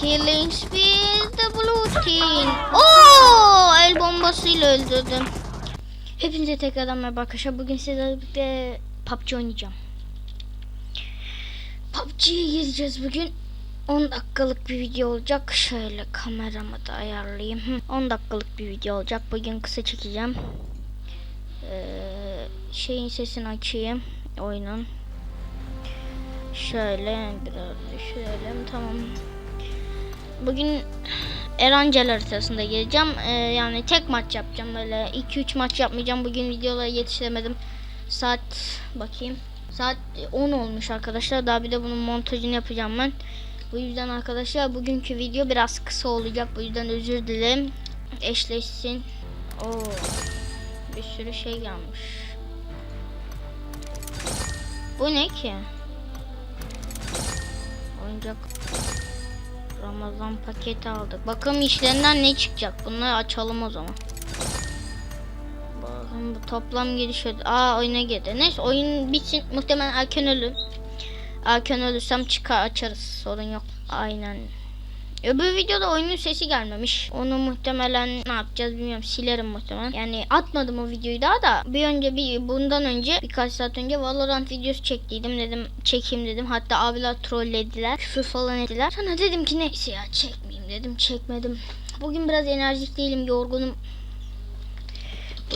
Healing speed the blue team. Oo, el bombasıyla öldürdüm. Hepinize tekrardan merhaba arkadaşlar. Bugün sizlerle birlikte PUBG oynayacağım. PUBG'ye gireceğiz bugün. 10 dakikalık bir video olacak. Şöyle kameramı da ayarlayayım. Hı, 10 dakikalık bir video olacak. Bugün kısa çekeceğim. Ee, şeyin sesini açayım. Oyunun. Şöyle biraz düşürelim. Tamam. Bugün Erancel haritasında geleceğim. Ee, yani tek maç yapacağım. Böyle 2-3 maç yapmayacağım. Bugün videolara yetişemedim. Saat bakayım. Saat 10 olmuş arkadaşlar. Daha bir de bunun montajını yapacağım ben. Bu yüzden arkadaşlar bugünkü video biraz kısa olacak. Bu yüzden özür dilerim. Eşleşsin. Oo. Bir sürü şey gelmiş. Bu ne ki? Oyuncak Ramazan paketi aldık. Bakalım işlerinden ne çıkacak. Bunları açalım o zaman. Bakın bu toplam giriş ödü- Aa oyuna girdi. Neyse oyun bitsin. Muhtemelen erken ölür. Erken ölürsem çıkar açarız. Sorun yok. Aynen. Öbür videoda oyunun sesi gelmemiş. Onu muhtemelen ne yapacağız bilmiyorum. Silerim muhtemelen. Yani atmadım o videoyu daha da. Bir önce bir bundan önce birkaç saat önce Valorant videosu çektiydim dedim. Çekeyim dedim. Hatta abiler trollediler. Küfür falan ettiler. Sonra dedim ki neyse ya çekmeyeyim dedim. Çekmedim. Bugün biraz enerjik değilim. Yorgunum.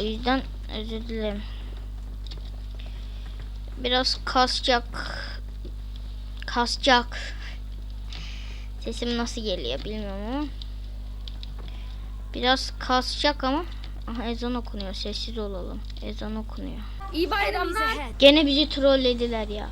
O yüzden özür dilerim. Biraz kasacak. Kasacak. Sesim nasıl geliyor bilmiyorum ama. Biraz kasacak ama. Aha ezan okunuyor. Sessiz olalım. Ezan okunuyor. İyi bayramlar. Gene bizi trollediler ya.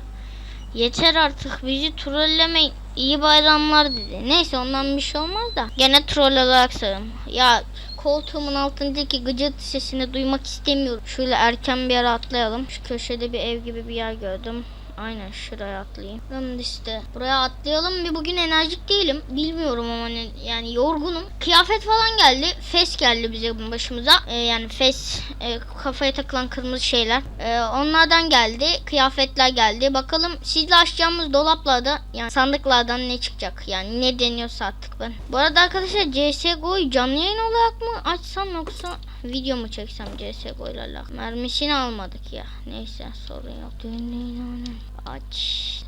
Yeter artık bizi trollemeyin. İyi bayramlar dedi. Neyse ondan bir şey olmaz da. Gene troll olarak sayarım. Ya koltuğumun altındaki gıcırt sesini duymak istemiyorum. Şöyle erken bir yere atlayalım. Şu köşede bir ev gibi bir yer gördüm. Aynen şuraya atlayayım. Ben işte buraya atlayalım bir bugün enerjik değilim. Bilmiyorum ama ne, yani yorgunum. Kıyafet falan geldi. Fes geldi bize başımıza. Ee, yani fes e, kafaya takılan kırmızı şeyler. Ee, onlardan geldi. Kıyafetler geldi. Bakalım sizle açacağımız dolaplarda yani sandıklardan ne çıkacak? Yani ne deniyorsa artık ben. Bu arada arkadaşlar CSGO'yu canlı yayın olarak mı açsam yoksa video mu çeksem CSGO ile alakalı? Mermisini almadık ya. Neyse sorun yok. Aç.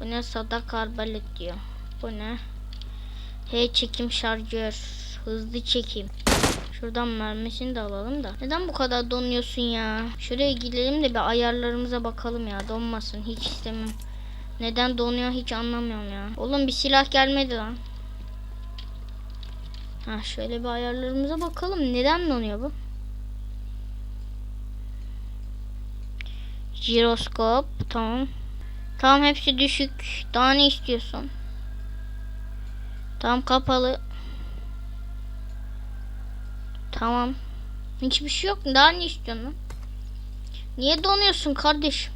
Bu ne sadak arbalet diyor. Bu ne? H çekim şarjör. Hızlı çekim. Şuradan mermisini de alalım da. Neden bu kadar donuyorsun ya? Şuraya gidelim de bir ayarlarımıza bakalım ya. Donmasın. Hiç istemem. Neden donuyor hiç anlamıyorum ya. Oğlum bir silah gelmedi lan. Ha şöyle bir ayarlarımıza bakalım. Neden donuyor bu? Jiroskop. Tamam. Tamam hepsi düşük. Daha ne istiyorsun? Tamam kapalı. Tamam. Hiçbir şey yok. Daha ne istiyorsun? Niye donuyorsun kardeşim?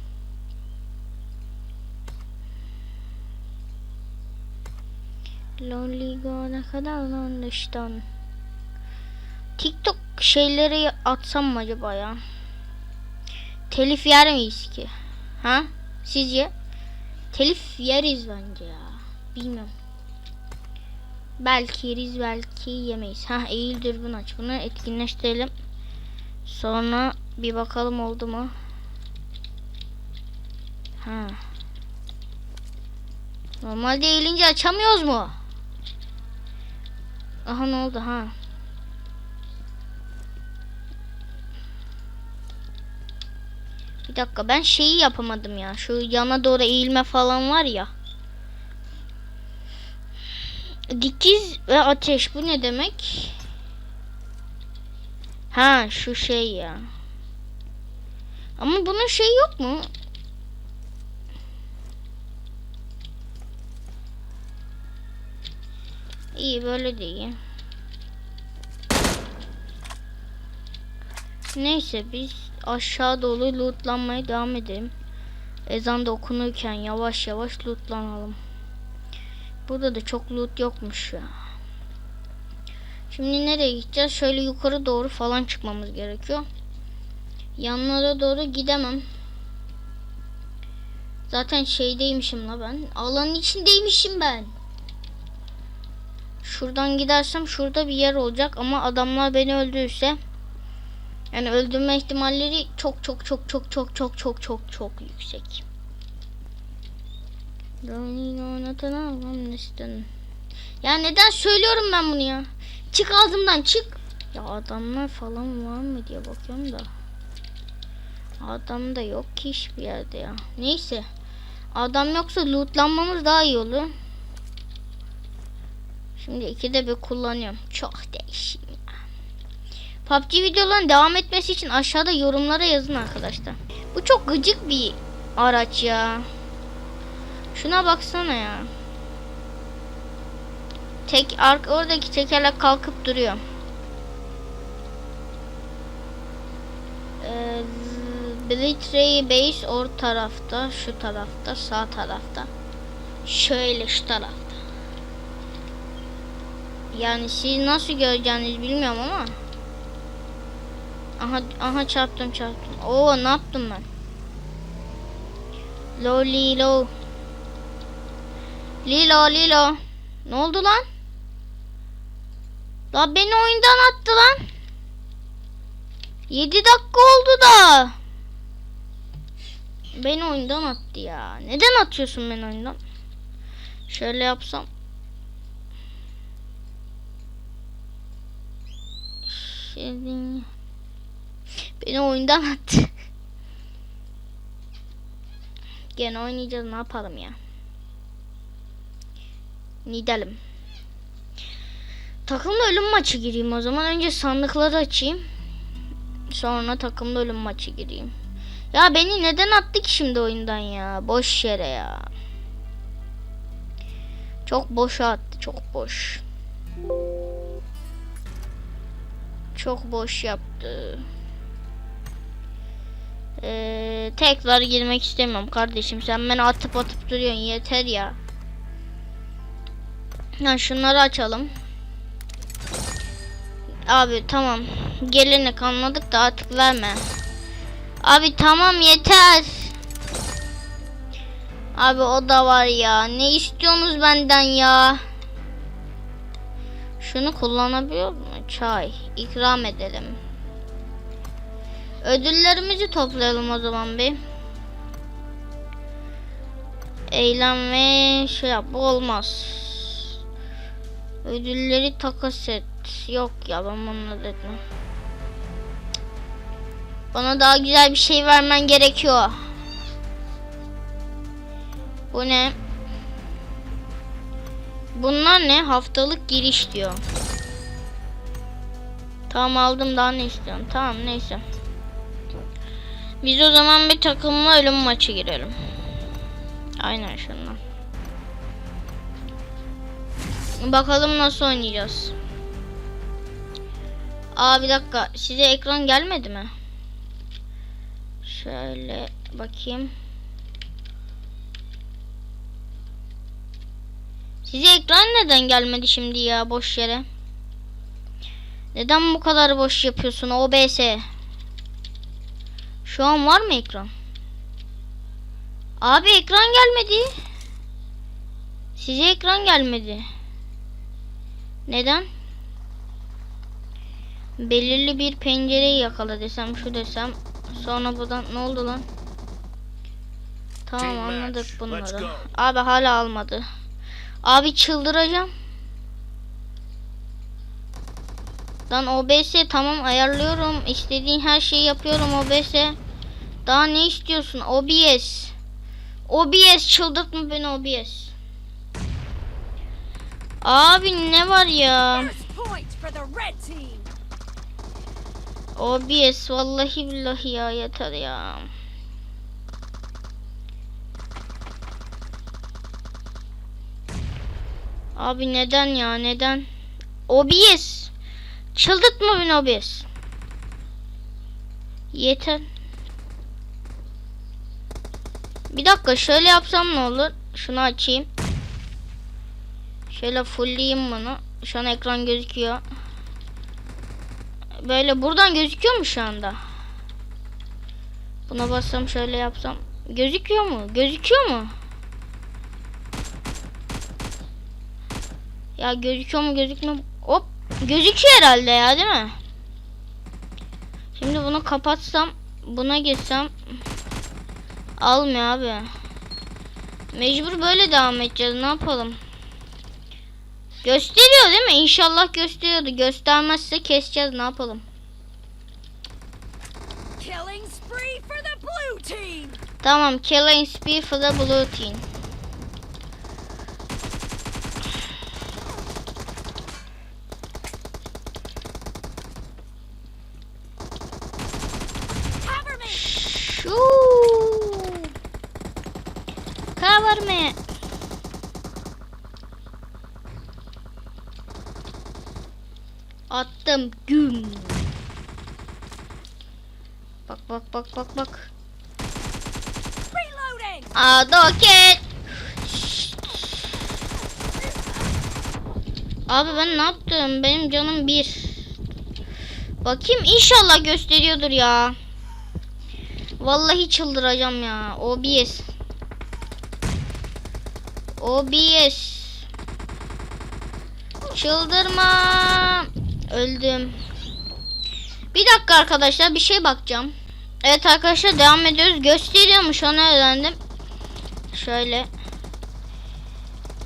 Lonely go ne kadar lonely işte. TikTok şeyleri atsam mı acaba ya? Telif yer miyiz ki? Ha? Sizce? Telif yeriz bence ya. Bilmiyorum. Belki yeriz belki yemeyiz. Ha eğil dürbün aç. Bunu etkinleştirelim. Sonra bir bakalım oldu mu? Ha. Normalde eğilince açamıyoruz mu? Aha ne oldu ha? Bir dakika ben şeyi yapamadım ya. Şu yana doğru eğilme falan var ya. Dikiz ve ateş bu ne demek? Ha şu şey ya. Ama bunun şey yok mu? İyi böyle değil. Neyse biz aşağı doğru lootlanmaya devam edelim. Ezan da okunurken yavaş yavaş lootlanalım. Burada da çok loot yokmuş ya. Şimdi nereye gideceğiz? Şöyle yukarı doğru falan çıkmamız gerekiyor. Yanlara doğru gidemem. Zaten şeydeymişim la ben. Alanın içindeymişim ben. Şuradan gidersem şurada bir yer olacak ama adamlar beni öldürürse yani öldürme ihtimalleri çok çok çok çok çok çok çok çok çok yüksek. Ya neden söylüyorum ben bunu ya? Çık ağzımdan çık. Ya adamlar falan var mı diye bakıyorum da. Adam da yok ki hiçbir yerde ya. Neyse. Adam yoksa lootlanmamız daha iyi olur. Şimdi ikide bir kullanıyorum. Çok değişik. PUBG videoların devam etmesi için aşağıda yorumlara yazın arkadaşlar. Bu çok gıcık bir araç ya. Şuna baksana ya. Tek ark oradaki tekerlek kalkıp duruyor. Ee, Military base or tarafta, şu tarafta, sağ tarafta. Şöyle şu tarafta. Yani siz nasıl göreceğinizi bilmiyorum ama. Aha aha çarptım çarptım. Oo ne yaptım ben? Lo lilo. Lilo. Ne oldu lan? La beni oyundan attı lan. 7 dakika oldu da. Beni oyundan attı ya. Neden atıyorsun beni oyundan? Şöyle yapsam. Şimdi beni oyundan attı. Gene oynayacağız ne yapalım ya. Gidelim. Takımda ölüm maçı gireyim o zaman. Önce sandıkları açayım. Sonra takımda ölüm maçı gireyim. Ya beni neden attı ki şimdi oyundan ya? Boş yere ya. Çok boşa attı. Çok boş. Çok boş yaptı. Ee, tekrar girmek istemiyorum kardeşim. Sen beni atıp atıp duruyorsun. Yeter ya. Ha şunları açalım. Abi tamam. Gelenek anladık da artık verme. Abi tamam yeter. Abi o da var ya. Ne istiyorsunuz benden ya? Şunu kullanabiliyor mu? Çay. İkram edelim. Ödüllerimizi toplayalım o zaman bir. Eylem ve şey yap. Bu olmaz. Ödülleri takas et. Yok ya ben bunu dedim. Bana daha güzel bir şey vermen gerekiyor. Bu ne? Bunlar ne? Haftalık giriş diyor. Tamam aldım daha ne istiyorum? Tamam neyse. Biz o zaman bir takımla ölüm maçı girelim. Aynen şundan. Bakalım nasıl oynayacağız. Aa bir dakika. Size ekran gelmedi mi? Şöyle bakayım. Size ekran neden gelmedi şimdi ya boş yere? Neden bu kadar boş yapıyorsun OBS? Şu an var mı ekran? Abi ekran gelmedi. Size ekran gelmedi. Neden? Belirli bir pencereyi yakala desem şu desem. Sonra buradan ne oldu lan? Tamam anladık bunları. Abi hala almadı. Abi çıldıracağım. Lan OBS tamam ayarlıyorum. İstediğin her şeyi yapıyorum OBS. Daha ne istiyorsun? OBS. OBS çıldırtma beni OBS. Abi ne var ya? OBS vallahi billahi ya yeter ya. Abi neden ya neden? OBS. Çıldırtma beni OBS. Yeter. Bir dakika şöyle yapsam ne olur? Şunu açayım. Şöyle fullleyeyim bunu. Şu an ekran gözüküyor. Böyle buradan gözüküyor mu şu anda? Buna bassam şöyle yapsam. Gözüküyor mu? Gözüküyor mu? Ya gözüküyor mu gözükmüyor mu? Hop. Gözüküyor herhalde ya değil mi? Şimdi bunu kapatsam buna girsem almıyor abi. Mecbur böyle devam edeceğiz. Ne yapalım? Gösteriyor değil mi? İnşallah gösteriyordu. Göstermezse keseceğiz. Ne yapalım? Killing spree for the blue team. Tamam. Killing speed for the blue team. Cover me. Shoo. Cover me. Attım güm. Bak bak bak bak bak. Reloading. Adoket. Abi ben ne yaptım? Benim canım bir. Bakayım inşallah gösteriyordur ya. Vallahi çıldıracağım ya. OBS. OBS. Çıldırma. Öldüm. Bir dakika arkadaşlar bir şey bakacağım. Evet arkadaşlar devam ediyoruz. Gösteriyormuş onu öğrendim. Şöyle.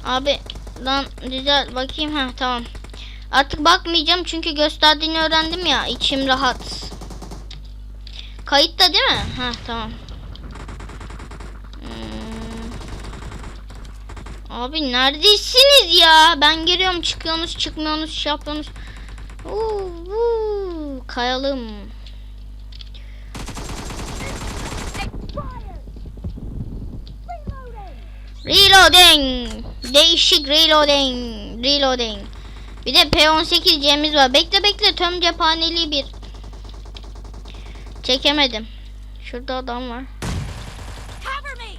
Abi lan güzel bakayım ha tamam. Artık bakmayacağım çünkü gösterdiğini öğrendim ya içim rahat. Kayıtta değil mi? Ha tamam. Hmm. Abi neredesiniz ya? Ben geliyorum çıkıyorsunuz çıkmıyorsunuz şey yapıyorsunuz. Uuu, uuu, kayalım. Reloading. Değişik reloading. Reloading. Bir de P18 C'miz var. Bekle bekle tüm cephaneli bir. Çekemedim. Şurada adam var. Cover me.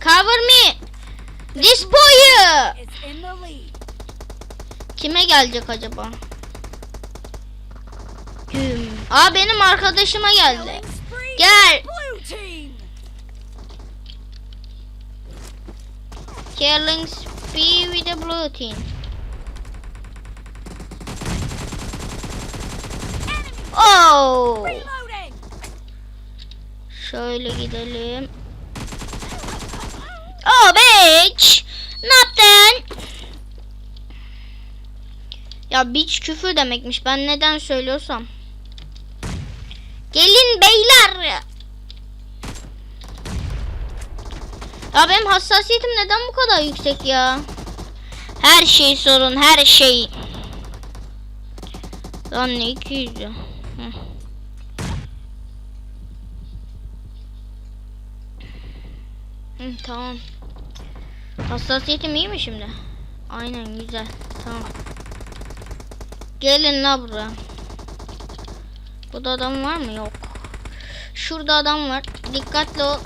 Cover me. This boy. Kime gelecek acaba? Güm. Aa benim arkadaşıma geldi. Gel. Killing spree with the blue team. Oh. Şöyle gidelim. Oh bitch. Ne? Ya bitch küfür demekmiş. Ben neden söylüyorsam. Gelin beyler. Ya benim hassasiyetim neden bu kadar yüksek ya? Her şey sorun, her şey. Lan ne 200 ya. Hı. Tamam. Hassasiyetim iyi mi şimdi? Aynen güzel. Tamam. Gelin la buraya. Burada adam var mı? Yok. Şurada adam var. Dikkatli ol.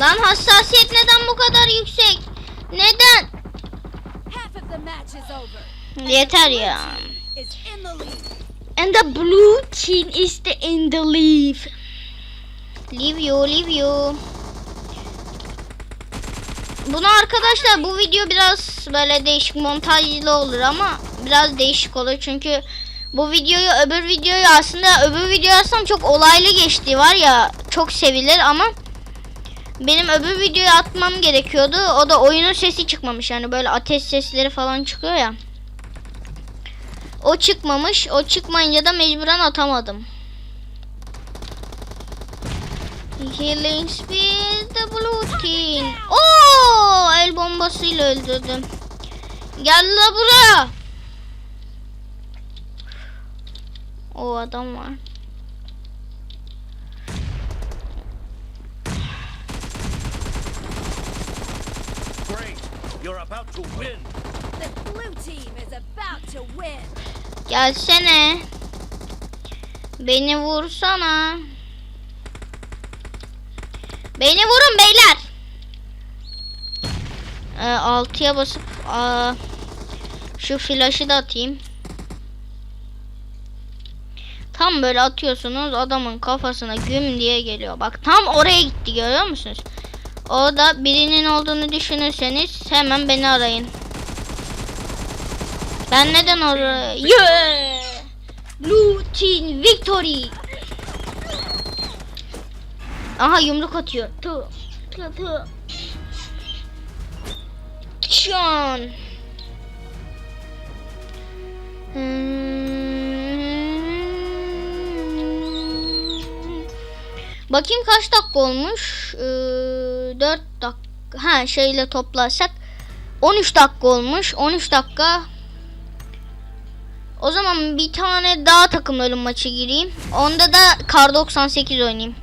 Lan hassasiyet neden bu kadar yüksek? Neden? Yeter ya. Lead. And the blue team is the in the leave. Leave you, leave you. Bunu arkadaşlar bu video biraz böyle değişik montajlı olur ama biraz değişik olur çünkü bu videoyu öbür videoyu aslında öbür video aslında çok olaylı geçti var ya çok sevilir ama benim öbür videoyu atmam gerekiyordu. O da oyunun sesi çıkmamış yani böyle ateş sesleri falan çıkıyor ya. O çıkmamış. O çıkmayınca da mecburen atamadım. Healing speed the blue team. Oo, el bombasıyla öldürdüm. Gel la buraya. O adam var. Great. You're about to win. The blue team is about to win. Gelsene. Beni vursana. Beni vurun beyler. Ee, 6'ya basıp aa, şu flaşı da atayım. Tam böyle atıyorsunuz adamın kafasına güm diye geliyor. Bak tam oraya gitti görüyor musunuz? Orada birinin olduğunu düşünürseniz hemen beni arayın. Ben neden oraya... Yeah! Blue Victory! Aha yumruk atıyor. Tı, tı, tı. Şan. Hmm. Bakayım kaç dakika olmuş? Ee, 4 dakika. Ha şeyle toplarsak 13 dakika olmuş. 13 dakika. O zaman bir tane daha takım ölüm maçı gireyim. Onda da Kar 98 oynayayım.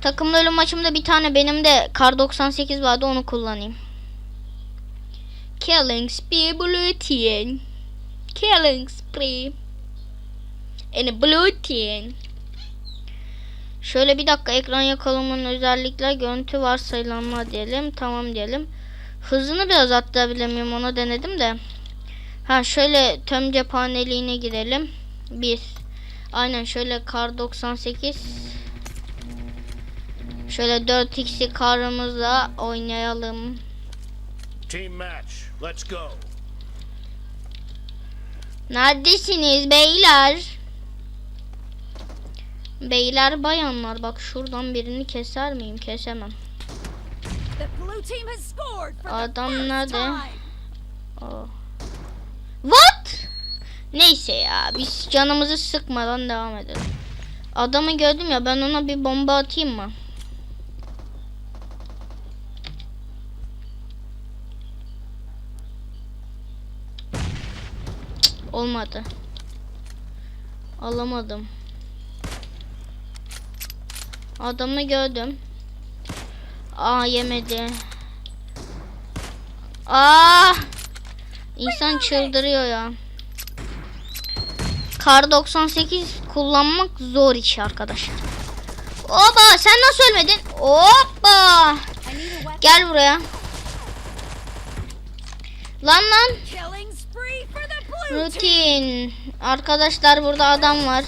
Takımlı ölüm maçımda bir tane benim de Kar 98 vardı onu kullanayım. Killing Spree Blue Team. Killing Spree. And Blue Team. Şöyle bir dakika ekran yakalamanın özellikler görüntü varsayılanma diyelim. Tamam diyelim. Hızını biraz atlayabilemiyorum onu denedim de. Ha şöyle tüm cephaneliğine girelim. Bir. Aynen şöyle kar 98. Şöyle 4x'i karımızla oynayalım. Team match. Let's go. Neredesiniz beyler? Beyler bayanlar bak şuradan birini keser miyim? Kesemem. Adam nerede? Aa. What? Neyse ya biz canımızı sıkmadan devam edelim. Adamı gördüm ya ben ona bir bomba atayım mı? Cık, Olmadı. Alamadım. Adamı gördüm. Aa yemedi. Aa! İnsan çıldırıyor ya. Kar 98 kullanmak zor iş arkadaşlar. Oba sen nasıl ölmedin? Hoppa! Gel buraya. Lan lan. Rutin. Arkadaşlar burada adam var.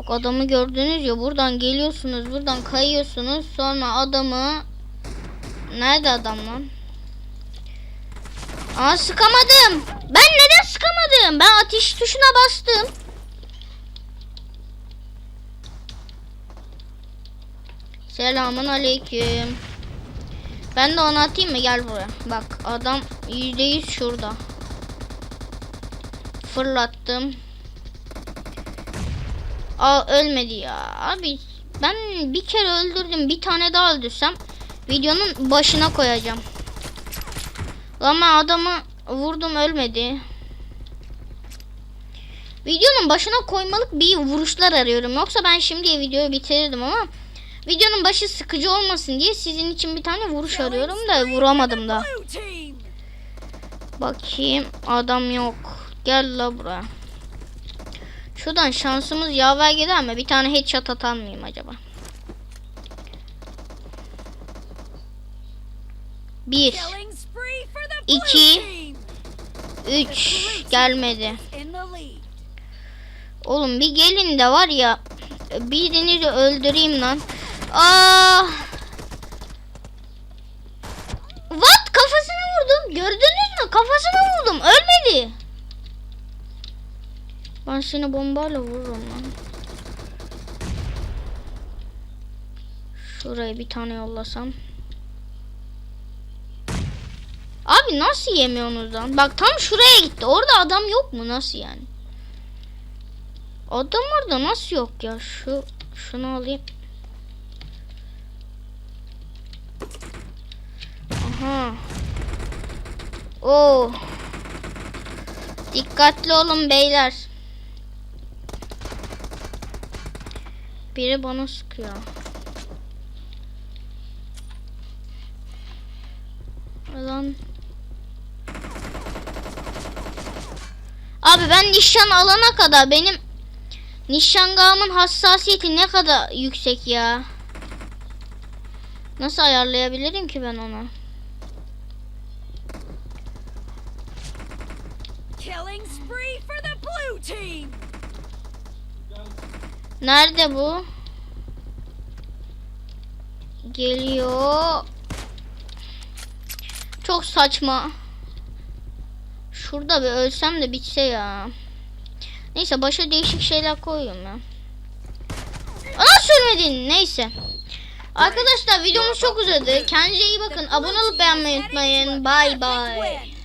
Bak adamı gördünüz ya buradan geliyorsunuz buradan kayıyorsunuz sonra adamı Nerede adam lan? Aa sıkamadım. Ben neden sıkamadım? Ben ateş tuşuna bastım. Selamun aleyküm. Ben de onu atayım mı? Gel buraya. Bak adam yüzde yüz şurada. Fırlattım. Aa ölmedi ya. Abi ben bir kere öldürdüm. Bir tane daha öldürsem videonun başına koyacağım. Ama adamı vurdum ölmedi. Videonun başına koymalık bir vuruşlar arıyorum. Yoksa ben şimdi videoyu bitirirdim ama videonun başı sıkıcı olmasın diye sizin için bir tane vuruş arıyorum da vuramadım da. Bakayım adam yok. Gel la buraya. Şuradan şansımız yaver gider mi? Bir tane headshot atar mıyım acaba? Bir, İki. üç gelmedi. Oğlum bir gelin de var ya birini de öldüreyim lan. Aa! What? Kafasına vurdum. Gördünüz mü? Kafasına vurdum. Ölmedi. Ben seni bombayla vururum lan. Şuraya bir tane yollasam. Abi nasıl yemiyorsunuz lan? Bak tam şuraya gitti. Orada adam yok mu? Nasıl yani? Adam orada nasıl yok ya? Şu şunu alayım. Aha. Oo. Dikkatli olun beyler. Biri bana sıkıyor. Lan. Abi ben nişan alana kadar benim nişangahımın hassasiyeti ne kadar yüksek ya. Nasıl ayarlayabilirim ki ben onu? Killing spree for the blue team. Nerede bu? Geliyor. Çok saçma. Şurada bir ölsem de bitse ya. Neyse başa değişik şeyler koyuyorum ya. Aa söylemedin. Neyse. Arkadaşlar videomuz çok uzadı. Kendinize iyi bakın. Abone olup beğenmeyi unutmayın. Bye bye.